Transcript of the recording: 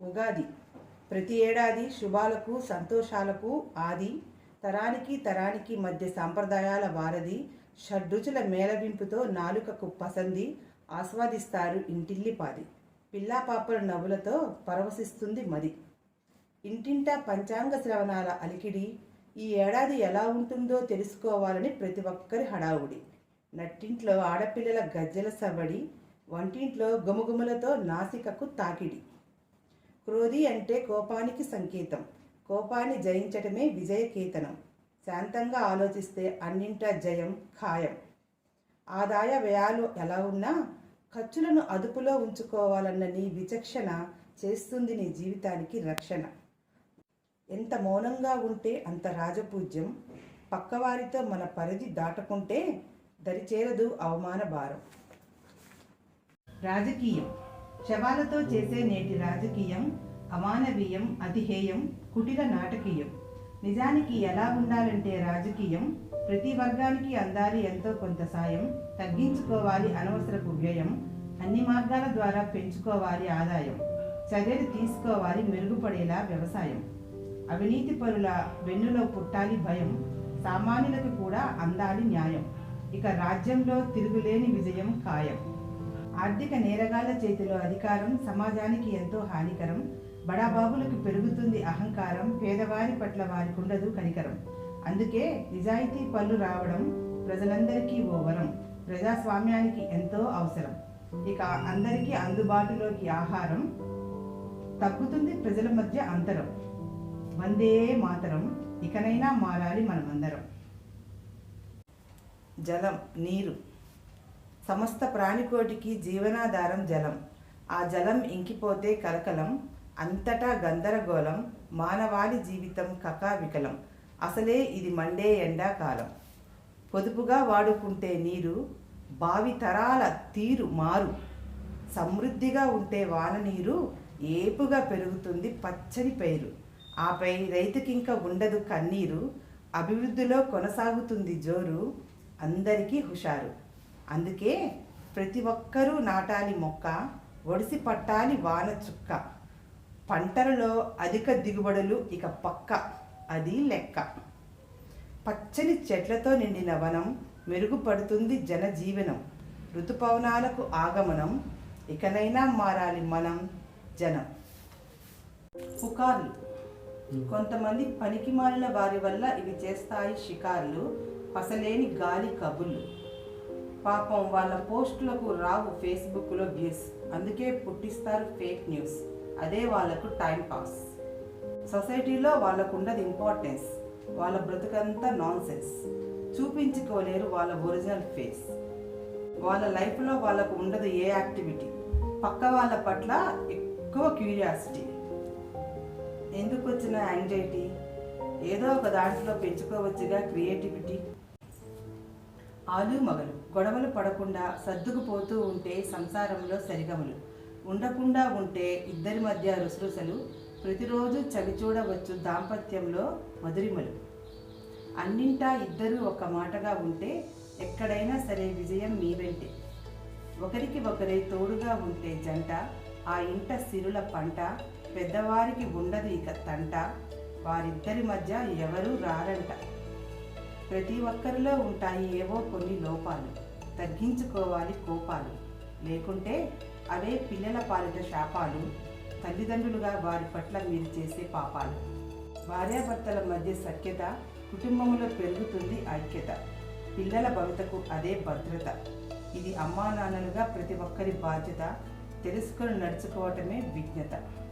ఉగాది. ప్రతి ఏడాది శుభాలకు సంతోషాలకు ఆది. తరానికి తరానికి మధ్య సాంప్రదాయాల వారధి. షడ్రుచుల మేళవింపుతో నాలుకకు పసంది ఆస్వాదిస్తారు ఇంటిల్లిపాది పిల్లాపాపల నవ్వులతో పరవశిస్తుంది మది. ఇంటింటా పంచాంగ శ్రవణాల అలికిడి. ఈ ఏడాది ఎలా ఉంటుందో తెలుసుకోవాలని ప్రతి ఒక్కరి హడావుడి. నట్టింట్లో ఆడపిల్లల గజ్జెల సవ్వడి. వంటింట్లో గుమగుమలతో నాసికకు తాకిడి. క్రోధి అంటే కోపానికి సంకేతం. కోపాన్ని జయించటమే విజయకేతనం. శాంతంగా ఆలోచిస్తే అన్నింటా జయం ఖాయం. ఆదాయ వ్యయాలు ఎలా ఉన్నా ఖర్చులను అదుపులో ఉంచుకోవాలన్న నీ విచక్షణ చేస్తుంది నీ జీవితానికి రక్షణ. ఎంత మౌనంగా ఉంటే అంత రాజపూజ్యం. పక్కవారితో మన పరిధి దాటకుంటే దరిచేరదు అవమాన భారం. రాజకీయం. శవాలతో చేసే నేటి రాజకీయం అమానవీయం అతిహేయం కుటిల నాటకీయం. నిజానికి ఎలా ఉండాలంటే రాజకీయం ప్రతి వర్గానికి అందాలి ఎంతో కొంత సాయం తగ్గించుకోవాలి అనవసరపు వ్యయం అన్ని మార్గాల ద్వారా పెంచుకోవాలి ఆదాయం చర్యలు తీసుకోవాలి మెరుగుపడేలా వ్యవసాయం. అవినీతి పరుల వెన్నులో పుట్టాలి భయం సామాన్యులకు కూడా అందాలి న్యాయం. ఇక రాజ్యంలో తిరుగులేని విజయం ఖాయం. ఆర్థిక నేరగాళ్ళ చేతిలో అధికారం సమాజానికి ఎంతో హానికరం బడాబాబులకు పెరుగుతుంది అహంకారం పేదవారి పట్ల వారికి ఉండదు కనికరం. అందుకే నిజాయితీ పనులు రావడం ప్రజలందరికీ ఓ వరం ప్రజాస్వామ్యానికి ఎంతో అవసరం. ఇక అందరికీ అందుబాటులోకి ఆహారం తగ్గుతుంది ప్రజల మధ్య అంతరం. వందే మాతరం ఇకనైనా మారాలి మనమందరం. జలం నీరు. సమస్త ప్రాణికోటికి జీవనాధారం జలం. ఆ జలం ఇంకిపోతే కలకలం అంతటా గందరగోళం మానవాళి జీవితం కకావికలం. అసలే ఇది మండే ఎండాకాలం. పొదుపుగా వాడుకుంటే నీరు భావి తరాల తీరు మారు. సమృద్ధిగా ఉంటే వాన నీరు ఏపుగా పెరుగుతుంది పచ్చని పైరు. ఆపై రైతుకింక ఉండదు కన్నీరు అభివృద్ధిలో కొనసాగుతుంది జోరు అందరికీ హుషారు. అందుకే ప్రతి ఒక్కరూ నాటాలి మొక్క ఒడిసి పట్టాలి వాన చుక్క. పంటలలో అధిక దిగుబడులు ఇక పక్క అది లెక్క. పచ్చని చెట్లతో నిండిన వనం మెరుగుపడుతుంది జనజీవనం. ఋతుపవనాలకు ఆగమనం ఇకనైనా మారాలి మనం జనం. పుకార్లు. కొంతమంది పనికి మాలిన వారి వల్ల ఇవి చేస్తాయి షికార్లు పసలేని గాలి కబుర్లు. పాపం వాళ్ళ పోస్టులకు రావు ఫేస్బుక్లో వ్యూస్ అందుకే పుట్టిస్తారు ఫేక్ న్యూస్. అదే వాళ్ళకు టైం పాస్. సొసైటీలో వాళ్ళకు ఉండదు ఇంపార్టెన్స్. వాళ్ళ బ్రతుకంతా నాన్ సెన్స్ చూపించుకోలేరు వాళ్ళ ఒరిజినల్ ఫేస్. వాళ్ళ లైఫ్లో వాళ్ళకు ఉండదు ఏ యాక్టివిటీ. పక్క వాళ్ళ పట్ల ఎక్కువ క్యూరియాసిటీ. ఎందుకు వచ్చిన యాంగ్జైటీ? ఏదో ఒక దాంట్లో పెంచుకోవచ్చుగా క్రియేటివిటీ. ఆలు మగలు. గొడవలు పడకుండా సర్దుకుపోతూ ఉంటే సంసారంలో సరిగమలు. ఉండకుండా ఉంటే ఇద్దరి మధ్య రుసరుసలు. ప్రతిరోజు చవి చూడవచ్చు దాంపత్యంలో మధురిమలు అన్నింటా ఇద్దరు ఒక మాటగా ఉంటే ఎక్కడైనా సరే విజయం మీ వెంటే. ఒకరికి ఒకరే తోడుగా ఉంటే జంట ఆ ఇంట సిరుల పంట పెద్దవారికి ఉండదు ఇక తంట. వారిద్దరి మధ్య ఎవరూ రారంట. ప్రతి ఒక్కరిలో ఉంటాయి ఏవో కొన్ని లోపాలు. తగ్గించుకోవాలి కోపాలు. లేకుంటే అవే పిల్లల పాలిట శాపాలు తల్లిదండ్రులుగా వారి పట్ల మీరు చేసే పాపాలు. భార్యాభర్తల మధ్య సఖ్యత కుటుంబంలో పెరుగుతుంది ఐక్యత. పిల్లల భవితకు అదే భద్రత. ఇది అమ్మా నాన్నలుగా ప్రతి ఒక్కరి బాధ్యత. తెలుసుకొని నడుచుకోవటమే విజ్ఞత.